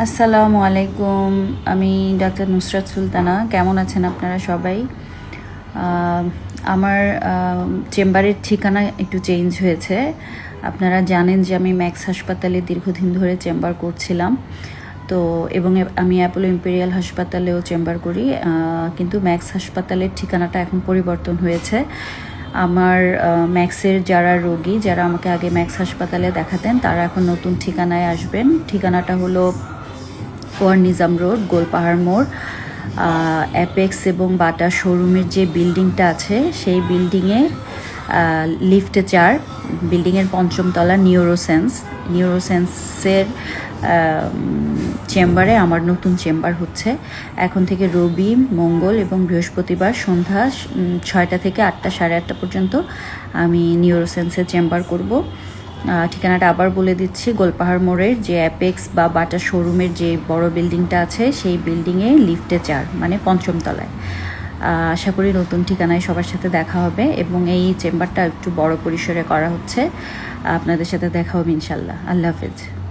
আসসালামু আলাইকুম, আমি ডাক্তার নুসরাত সুলতানা। কেমন আছেন আপনারা সবাই? আমার চেম্বারের ঠিকানা একটু চেঞ্জ হয়েছে। আপনারা জানেন যে আমি ম্যাক্স হাসপাতালে দীর্ঘদিন ধরে চেম্বার করছিলাম। তো, এবং আমি অ্যাপোলো ইম্পেরিয়াল হাসপাতালেও চেম্বার করি। কিন্তু ম্যাক্স হাসপাতালের ঠিকানাটা এখন পরিবর্তন হয়েছে। আমার ম্যাক্সের যারা রোগী, যারা আমাকে আগে ম্যাক্স হাসপাতালে দেখাতেন, তারা এখন নতুন ঠিকানায় আসবেন। ঠিকানাটা হলো ওয়ার নিজাম রোড, গোলপাহাড় মোড় অ্যাপেক্স এবং বাটা শোরুমের যে বিল্ডিংটা আছে, সেই বিল্ডিংয়ে লিফটে চার, বিল্ডিংয়ের পঞ্চম তলা নিউরোসেন্স। নিউরোসেন্সের চেম্বারে আমার নতুন চেম্বার হচ্ছে। এখন থেকে রবি, মঙ্গল এবং বৃহস্পতিবার সন্ধ্যা ছয়টা থেকে আটটা, সাড়ে আটটা পর্যন্ত আমি নিউরোসেন্সের চেম্বার করব। ঠিকানাটা আবার বলে দিচ্ছি, গোলপাহাড় মোড়ের যে অ্যাপেক্স বা বাটা শোরুমের যে বড় বিল্ডিংটা আছে, সেই বিল্ডিংয়ে লিফটে চার মানে পঞ্চম তলায়। আশা করি নতুন ঠিকানায় সবার সাথে দেখা হবে এবং এই চেম্বারটা একটু বড় পরিসরে করা হচ্ছে। আপনাদের সাথে দেখা হবে ইনশাল্লাহ। আল্লাহ হাফেজ।